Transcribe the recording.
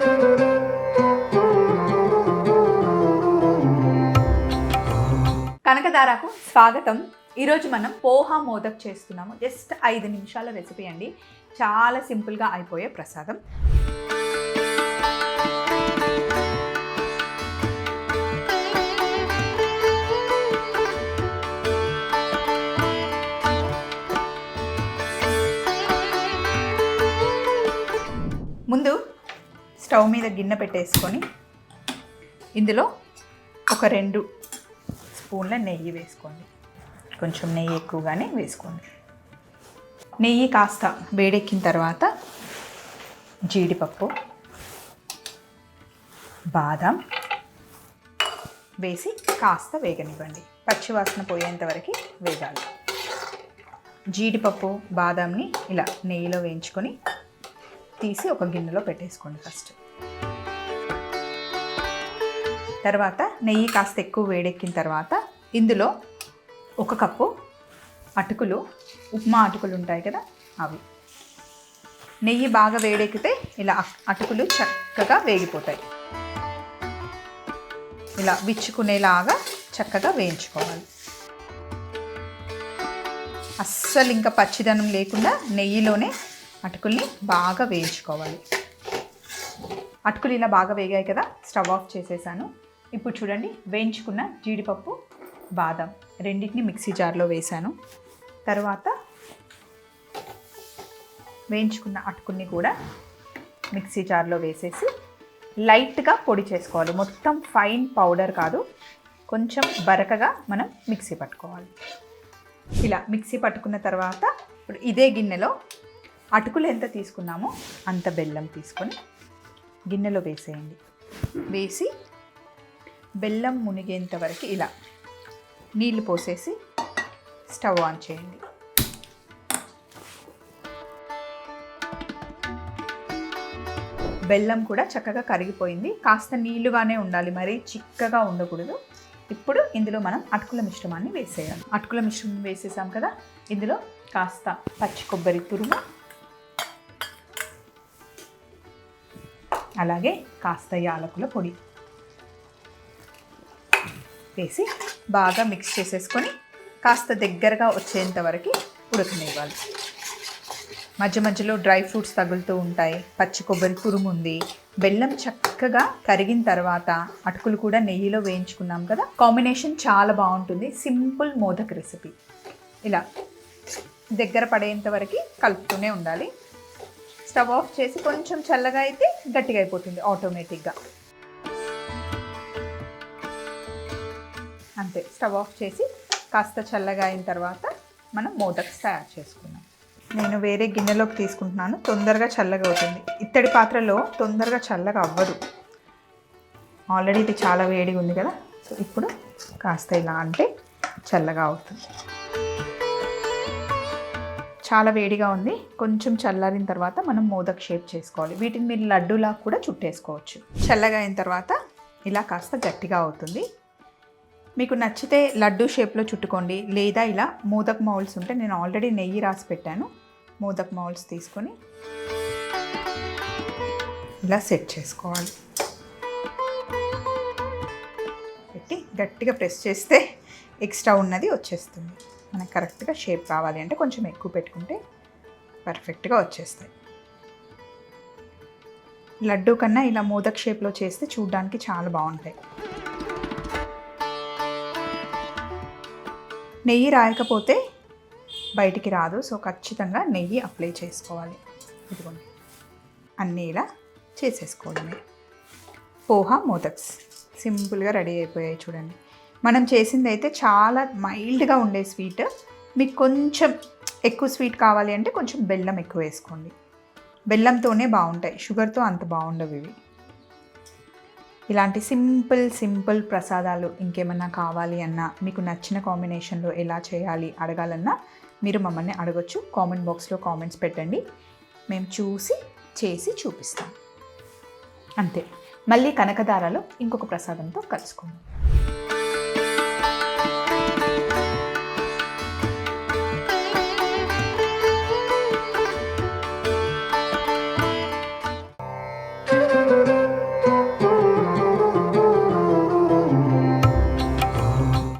కనకదారకు స్వాగతం. ఈరోజు మనం పోహా మోదక్ చేస్తున్నాము. జస్ట్ ఐదు నిమిషాల రెసిపీ అండి. చాలా సింపుల్గా అయిపోయే ప్రసాదం. ముందు స్టవ్ మీద గిన్నె పెట్టేసుకొని ఇందులో ఒక రెండు స్పూన్ల నెయ్యి వేసుకోండి. కొంచెం నెయ్యి ఎక్కువగానే వేసుకోండి. నెయ్యి కాస్త వేడెక్కిన తర్వాత జీడిపప్పు బాదం వేసి కాస్త వేగనివ్వండి. పచ్చివాసన పోయేంత వరకు వేగాలి. జీడిపప్పు బాదాంని ఇలా నెయ్యిలో వేయించుకొని తీసి ఒక గిన్నెలో పెట్టేసుకోండి ఫస్ట్. తర్వాత నెయ్యి కాస్త ఎక్కువ వేడెక్కిన తర్వాత ఇందులో ఒక కప్పు అటుకులు ఉప్మా అటుకులు ఉంటాయి కదా అవి. నెయ్యి బాగా వేడెక్కితే ఇలా అటుకులు చక్కగా వేగిపోతాయి. ఇలా విచ్చుకునేలాగా చక్కగా వేయించుకోవాలి. అస్సలు ఇంకా పచ్చిదనం లేకుండా నెయ్యిలోనే అటుకుల్ని బాగా వేయించుకోవాలి. అటుకులు ఇలా బాగా వేగాయి కదా స్టవ్ ఆఫ్ చేసేసాను. ఇప్పుడు చూడండి వేయించుకున్న జీడిపప్పు బాదం రెండింటిని మిక్సీ జార్లో వేసాను. తర్వాత వేయించుకున్న అటుకుల్ని కూడా మిక్సీ జార్లో వేసేసి లైట్గా పొడి చేసుకోవాలి. మొత్తం ఫైన్ పౌడర్ కాదు కొంచెం బరకగా మనం మిక్సీ పట్టుకోవాలి. ఇలా మిక్సీ పట్టుకున్న తర్వాత ఇప్పుడు ఇదే గిన్నెలో అటుకులు ఎంత తీసుకున్నామో అంత బెల్లం తీసుకొని గిన్నెలో వేసేయండి. వేసి బెల్లం మునిగేంత వరకు ఇలా నీళ్ళు పోసేసి స్టవ్ ఆన్ చేయండి. బెల్లం కూడా చక్కగా కరిగిపోయింది. కాస్త నీళ్ళుగానే ఉండాలి మరీ చిక్కగా ఉండకూడదు. ఇప్పుడు ఇందులో మనం అటుకుల మిశ్రమాన్ని వేసేయాలి. అటుకుల మిశ్రమం వేసేసాం కదా? ఇందులో కాస్త పచ్చి కొబ్బరి తురుము అలాగే కాస్త యాలకుల పొడి వేసి బాగా మిక్స్ చేసేసుకొని కాస్త దగ్గరగా వచ్చేంత వరకు ఉడకనివ్వాలి. మధ్య మధ్యలో డ్రై ఫ్రూట్స్ తగులుతూ ఉంటాయి. పచ్చి కొబ్బరి తురుము ఉంది. బెల్లం చక్కగా కరిగిన తర్వాత అటుకులు కూడా నెయ్యిలో వేయించుకున్నాం కదా. కాంబినేషన్ చాలా బాగుంటుంది. Simple modak recipe. ఇలా దగ్గర పడేంత వరకు కలుపుతూనే ఉండాలి. స్టవ్ ఆఫ్ చేసి కొంచెం చల్లగా అయితే గట్టిగా అయిపోతుంది ఆటోమేటిక్గా. అంతే స్టవ్ ఆఫ్ చేసి కాస్త చల్లగా అయిన తర్వాత మనం మోదక్స్ తయారు చేసుకున్నాం నేను వేరే గిన్నెలోకి తీసుకుంటున్నాను తొందరగా చల్లగా అవుతుంది. ఇత్తడి పాత్రలో తొందరగా చల్లగా అవ్వదు. ఆల్రెడీ ఇది చాలా వేడిగా ఉంది కదా సో ఇప్పుడు కాస్త ఇలా అంటే చల్లగా అవుతుంది. చాలా వేడిగా ఉంది. కొంచెం చల్లారిన తర్వాత మనం మోదక్ షేప్ చేసుకోవాలి. వీటిని మీరు లడ్డూలా కూడా చుట్టేసుకోవచ్చు. చల్లగా అయిన తర్వాత ఇలా కాస్త గట్టిగా అవుతుంది. మీకు నచ్చితే లడ్డు షేప్లో చుట్టుకోండి. లేదా ఇలా మోదక్ మౌల్స్ ఉంటే నేను ఆల్రెడీ నెయ్యి రాసి పెట్టాను. మోదక్ మౌల్స్ తీసుకొని ఇలా సెట్ చేసుకోవాలి. పెట్టి గట్టిగా ప్రెస్ చేస్తే ఎక్స్ట్రా ఉన్నది వచ్చేస్తుంది. మనకు కరెక్ట్గా షేప్ కావాలి అంటే కొంచెం ఎక్కువ పెట్టుకుంటే పర్ఫెక్ట్గా వచ్చేస్తాయి. లడ్డు కన్నా ఇలా మోదక్ షేప్లో చేస్తే చూడడానికి చాలా బాగుంటాయి. నెయ్యి రాయకపోతే బయటికి రాదు. సో ఖచ్చితంగా నెయ్యి అప్లై చేసుకోవాలి. ఇదిగోండి. అన్నీ ఇలా చేసేసుకోవడమే. పోహా మోదక్స్. సింపుల్గా రెడీ అయిపోయాయి చూడండి. మనం చేసింది అయితే చాలా మైల్డ్గా ఉండే స్వీట్. మీకు కొంచెం ఎక్కువ స్వీట్ కావాలి అంటే కొంచెం బెల్లం ఎక్కువ వేసుకోండి. బెల్లంతోనే బాగుంటాయి. షుగర్తో అంత బాగుండవు ఇవి. ఇలాంటి సింపుల్ సింపుల్ ప్రసాదాలు ఇంకేమన్నా కావాలి అన్నా మీకు నచ్చిన కాంబినేషన్లో ఎలా చేయాలి అడగాలన్నా మీరు మమ్మల్ని అడగొచ్చు. కామెంట్ బాక్స్లో కామెంట్స్ పెట్టండి. మేము చూసి చేసి చూపిస్తాం. అంతే. మళ్ళీ కనకదారాలో ఇంకొక ప్రసాదంతో కలుసుకుందాం.